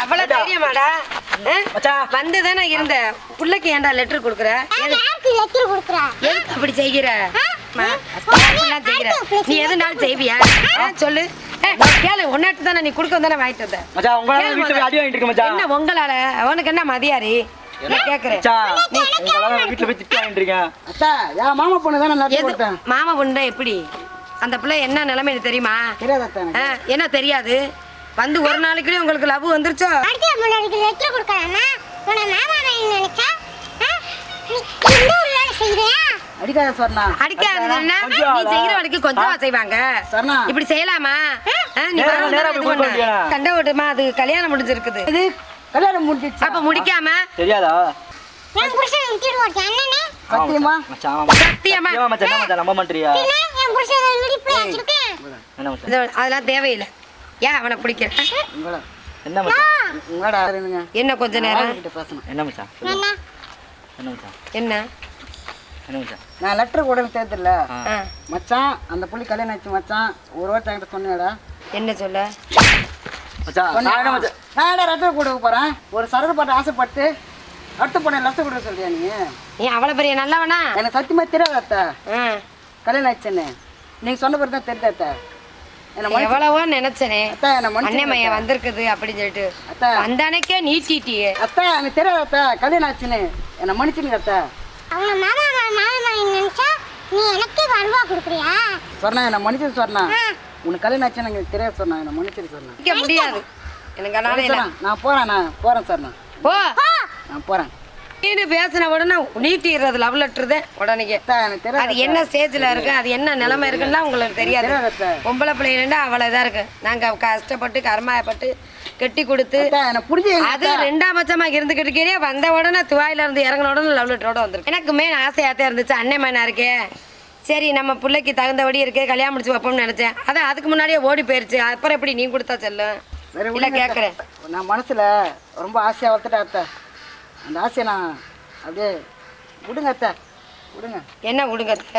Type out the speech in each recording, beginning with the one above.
அவ்வளவு தைரியமாடா. ஆ? மச்சான். வந்து தானே இருந்த புள்ளைக்கு ஏன்டா லெட்டர் கொடுக்குற? லெட்டர் கொடுக்குறா? எதுக்கு அப்படி செய்கிற? செய்கிற. நீ எதுனாலும் செய்வியா? சொல்லு. கேளு ஒன்னாட்டு தானே நீ கொடுக்க தானே வாங்கிட்டு வந்த. மச்சான் உங்களால கேளு வீட்டுல போய் முதல்ல. அடி வாங்கிட்டு இருக்கு மச்சான் என்ன உங்களால? அவனுக்கு என்ன மதியாரி? மாமா பொண்ணு எப்படி? அந்த பிள்ளை என்ன நிலைமைன்னு தெரியுமா? என்ன தெரியாது? வந்து ஒரு நாளைக்குள்ளே உங்களுக்கு லவ் வந்துருச்சோ? அடுத்த முன்னாடிக்கு லெட்டர் கொடுக்கறானா உன மாமா நினைச்சா ஆ? நீ இந்த ஒரு வேலை செய்யறியா? அடிக்காத சொன்னா அடிக்காதுன்னா நீ கொஞ்சம் செய்யற வரைக்கும் கொஞ்சமா செய்வாங்க. சொன்னா இப்படி செய்யலாமா? நீ? கண்ட விட்டுமா அது கல்யாணம் முடிஞ்சிருக்குது. இது கல்யாணம் முடிஞ்சிச்சு அப்ப முடிக்காம? தெரியாதா? என் புருஷன் விட்டுட்டு ஓட்டேன் என்னன்னு? சத்தியமா. சத்தியமா? நம்ப மாட்டியா பின்ன என் புருஷன் அதெல்லாம் தேவையில்லை. ஏன் அவனை பிடிக்கிறேன் என்ன மச்சான்? உங்களோட இருங்க என்ன கொஞ்ச நேரம்? கிட்ட பேசணும். என்ன மச்சான். என்ன? என்ன மச்சான்? என்ன? என்ன மச்சான்? நான் லெட்டர் கூட தேர்தில்ல ஆ, மச்சான் அந்த புள்ளி கல்யாணம் ஆச்சு மச்சான். ஒரு வார்த்தை என்கிட்ட சொன்னியாடா என்ன சொல்ல? மச்சான் நான் லெட்டர் கொடுக்க போறேன்? ஒரு சரக்கு பாட்டு ஆசைப்பட்டு அடுத்த பொண்ணை லட்சம் கொடுக்க சொல்றியா நீ? நீ அவ்வளவு பெரிய நல்லவனா? எனக்கு சத்தியமா தெரியாது கல்யாணம் ஆச்சுன்னு நீங்க சொன்ன பிறகு தான் தெரியுது எவ்வளவோ நினைச்சனே. மையன் வந்திருக்குது அப்படின்னு சொல்லிட்டு. அத்தா. வந்தானக்கே நீட்டிட்டியே. அத்தா எனக்கு தெரியாது அத்தா கல்யாணம் ஆச்சுன்னு. என்ன மன்னிச்சிருங்க அத்தா. அவங்க மாமா மாமா நினைச்சா நீ எனக்கே வருவா கொடுக்குறியா? சொன்னா என்ன மன்னிச்சு சொன்னா. உனக்கு கல்யாணம் ஆச்சுன்னு எனக்கு தெரியாது சொன்னா என்ன மன்னிச்சிரு சொன்னா. முடியாது. எனக்கு சொன்னா, நான் போறேன் நான் போறேன் சார் நான் போ. நான் போறேன். நீனு பேசின உடனே நீட்டிடுறது லவ் லெட்டர் தான் உடனே அது என்ன ஸ்டேஜ்ல இருக்கு அது என்ன நிலைமை இருக்குன்னா உங்களுக்கு தெரியாது. பொம்பளை பிள்ளைங்கன்னா அவ்வளவு இதா இருக்கு. நாங்க கஷ்டப்பட்டு கர்மாயப்பட்டு கட்டி கொடுத்து அது ரெண்டாம் பட்சமா இருந்துகிட்டு இருக்கே வந்த உடனே துவாயில இருந்து இறங்கின உடனே லவ் லெட்டரோட வந்துருக்கு. எனக்குமே ஆசையாத்தான் இருந்துச்சு அண்ணன் மேனா இருக்கே. சரி நம்ம பிள்ளைக்கு தகுந்தபடி இருக்கு கல்யாணம் முடிச்சு வைப்போம்னு நினைச்சேன். அதான் அதுக்கு முன்னாடியே ஓடி போயிருச்சு. அப்புறம் எப்படி நீ கொடுத்தா செல்லும்? இல்ல அத்தா. நான் மனசுல ரொம்ப ஆசையா வளர்த்துட்டேன் அத்தா. அந்த ஆசையை நான் அப்படியே விடுங்க அத்தா. விடுங்க. என்ன விடுங்கத்த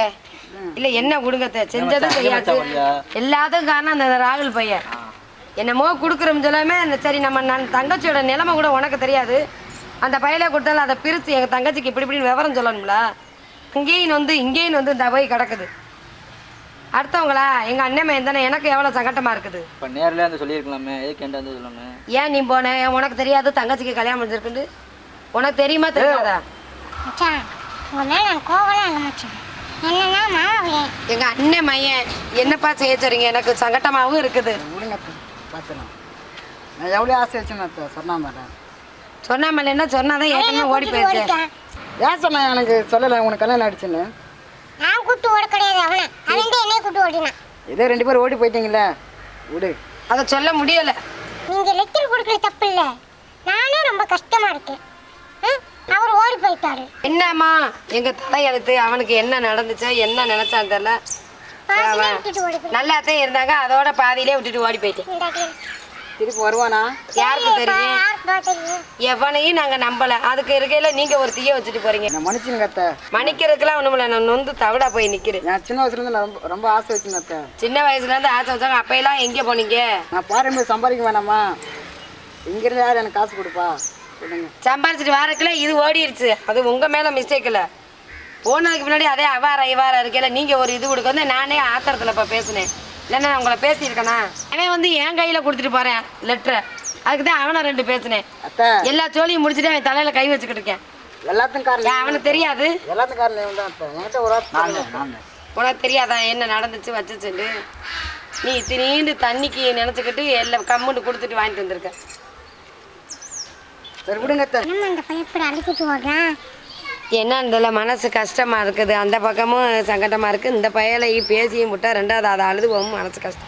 இல்ல என்ன விடுங்கத்த செஞ்சதும் செய்யாச்சு வரியா? எல்லாத்துக்கும் காரணம் அந்த ராகுல் பையன். என்னமோ கொடுக்குறோம் சொல்லாம இந்த சரி நம்ம நான் தங்கச்சியோட நிலைமை கூட உனக்கு தெரியாது. அந்த பையலே கொடுத்தாலும் அதை பிரித்து எங்கள் தங்கச்சிக்கு இப்படி இப்படி விவரம் சொல்லணும்ல. இங்கேயும் வந்து இங்கேயும் வந்து இந்த போய் கிடக்குது. அடுத்தவங்களா எங்கள் அண்ணன் மகன் தானே எனக்கு எவ்வளோ சங்கட்டமாக இருக்குது? இப்போ நேரில் வந்து சொல்லியிருக்கலாமே ஏன் நீ போன? உனக்கு தெரியாது தங்கச்சிக்கு கல்யாணம் முடிஞ்சிருக்குன்னு உனக்கு தெரியுமா தெரியாதா? மச்சான் உங்க மேல நான் கோவலாம் இல்லை மச்சான். என்னன்னா மாமா வேணும் எங்கள் அண்ணன் மையன். என்னப்பா செய்ய சரிங்க எனக்கு சங்கட்டமாகவும் இருக்குது. விடுங்க நான் எவ்வளோ ஆசை வச்சேன்னு சொன்னா மாட்டேன் சொன்னாமல் என்ன சொன்னாதான் ஏற்கனவே ஓடி போயிடுச்சு ஓடிட்டான் ஏன் சொன்னா எனக்கு சொல்லலை உனக்கு கல்யாணம் ஆயிடுச்சுன்னு? நான் கூட்டு ஓட கிடையாது அவனை. அவன் தான் என்னைய கூட்டு ஓடினான். இதே ரெண்டு பேரும் ஓடி போயிட்டீங்களே விடு. அதை சொல்ல முடியல. நீங்க லெட்டர் கொடுக்கல தப்பு இல்லை. நானே ரொம்ப கஷ்டமா இருக்கேன்? அவர் ஓடி போயிட்டாரு. என்னம்மா? எங்க தலையெழுத்து அவனுக்கு என்ன நடந்துச்சோ என்ன நினைச்சான்னு தெரியல. நல்லாத்தான் இருந்தாங்க அதோட பாதியிலே விட்டுட்டு ஓடி போயிட்டேன். திருப்பி வருவானா? யாருக்கு தெரியும்? எவனையும் நாங்க நம்பல. அதுக்கு இருக்கையில நீங்க ஒரு தீய வச்சுட்டு போறீங்க. மன்னிச்சுங்க அத்தை. மன்னிக்கிறதுக்கெல்லாம் ஒண்ணுமில்ல நான் நொந்து தவிடா போய் நிக்கிறேன். நான் சின்ன வயசுலேருந்து நான் ரொம்ப ரொம்ப ஆசை வச்சுங்க அத்தை. சின்ன வயசுல இருந்து ஆசை வச்சாங்க அப்பையெல்லாம் எங்க போனீங்க? நான் பாரம்பரியம் சம்பாதிக்க வேணாமா? இங்கிருந்து யார் எனக்கு காசு கொடுப்பா? சம்பாரிச்சிட்டு வாரக்குள்ள இது ஓடிடுச்சு அது உங்க மேல மிஸ்டேக் இல்ல. போனதுக்கு முன்னாடி அதே அவார இவார இருக்கையில நீங்க ஒரு இது கொடுக்க வந்து நானே ஆத்திரத்துல இப்ப பேசினேன். இல்லைன்னா நான் உங்களை பேசியிருக்கேனா? அவன் வந்து என் கையில கொடுத்துட்டு போறேன் லெட்டரை அதுக்கு தான் அவனை ரெண்டு பேசினேன். அத்தை. எல்லா சோழியும் முடிச்சுட்டு அவன் தலையில கை வச்சுக்கிட்டு இருக்கேன். எல்லாத்துக்கும் ஏன் காரணம் அவனுக்கு தெரியாது? எல்லாத்துக்கும் காரணம். உனக்கு தெரியாதா என்ன நடந்துச்சு வச்சுச்சுண்டு நீ திடீர்னு தண்ணிக்கு நினச்சிக்கிட்டு எல்லாம் கம்முண்டு கொடுத்துட்டு வாங்கிட்டு வந்திருக்க. சரி விடுங்க அந்த ஓடுறான் என்னன்னு தெரியல மனசு கஷ்டமா இருக்குது. அந்த பக்கமும் சங்கடமா இருக்கு. இந்த பயலையும் பேசியும் விட்டா ரெண்டாவது அதை அழுதுவோம் மனசு கஷ்டம்.